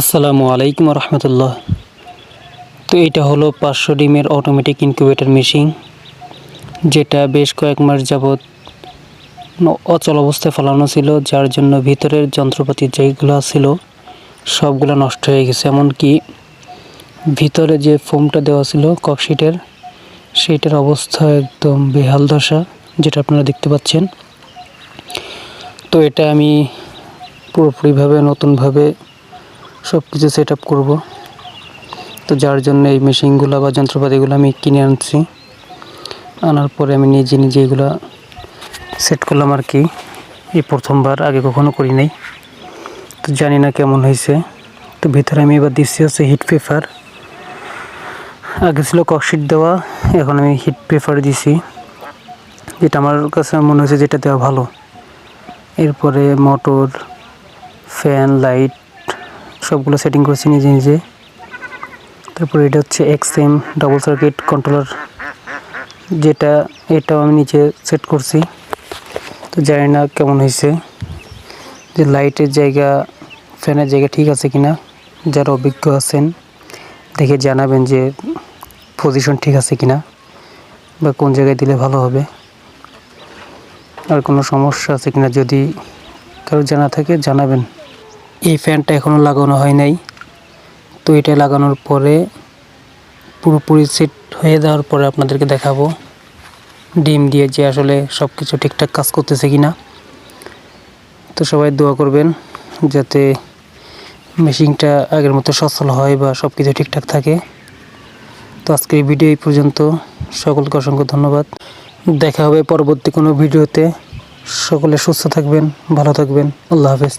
আসসালামু আলাইকুম রহমতুল্লাহ। তো এটা হলো পাঁচশো ডিমের অটোমেটিক ইনকিউবেটর মেশিন যেটা বেশ কয়েক মাস যাবৎ অচল অবস্থায় ফেলানো ছিল, যার জন্য ভিতরের যন্ত্রপাতি যেগুলো ছিল সবগুলো নষ্ট হয়ে গেছে। এমনকি ভিতরে যে ফোমটা দেওয়া ছিল ককশিটের সেইটার অবস্থা একদম বেহাল দশা, যেটা আপনারা দেখতে পাচ্ছেন। তো এটা আমি পুরোপুরিভাবে নতুনভাবে সব কিছু সেট আপ করব। তো যার জন্য এই মেশিনগুলো বা যন্ত্রপাতিগুলো আমি কিনে আনছি। আনার পরে আমি নিজে নিজে এগুলো সেট করলাম আর কি। এই প্রথমবার, আগে কখনো করি নাই। তো জানি না কেমন হয়েছে। তো ভিতরে আমি এবার দিচ্ছি হচ্ছে হিট পেপার আগে ছিল ককশিট দেওয়া, এখন আমি হিট পেপার দিছি। যেটা আমার কাছে মনে হয়েছে যেটা দেওয়া ভালো। এরপরে মোটর ফ্যান লাইট সবগুলো সেটিং করেছি নিজে নিজে। তারপরে এটা হচ্ছে এক্সএম ডাবল সার্কিট কন্ট্রোলার যেটা, এটাও আমি নিচে সেট করছি। তো জানি না কেমন হয়েছে, যে লাইটের জায়গা ফ্যানের জায়গা ঠিক আছে কিনা, যারা অভিজ্ঞ আছেন, দেখে জানাবেন যে পজিশন ঠিক আছে কিনা, বা কোন জায়গায় দিলে ভালো হবে। আর কোনো সমস্যা আছে কিনা যদি কারও জানা থাকে, জানাবেন। এই ফ্যানটা এখনও লাগানো হয় নাই। তো এটা লাগানোর পরে পুরোপুরি সেট হয়ে যাওয়ার পরে আপনাদেরকে দেখাবো। ডিম দিয়ে যে আসলে সব কিছু ঠিকঠাক কাজ করতেছে কি না তো সবাই দোয়া করবেন যাতে মেশিনটা আগের মতো সচল হয় বা সব কিছু ঠিকঠাক থাকে। তো আজকের ভিডিও এই পর্যন্ত। সকলকে অসংখ্য ধন্যবাদ। দেখা হবে পরবর্তী কোনো ভিডিওতে। সকলে সুস্থ থাকবেন, ভালো থাকবেন। আল্লাহ হাফেজ।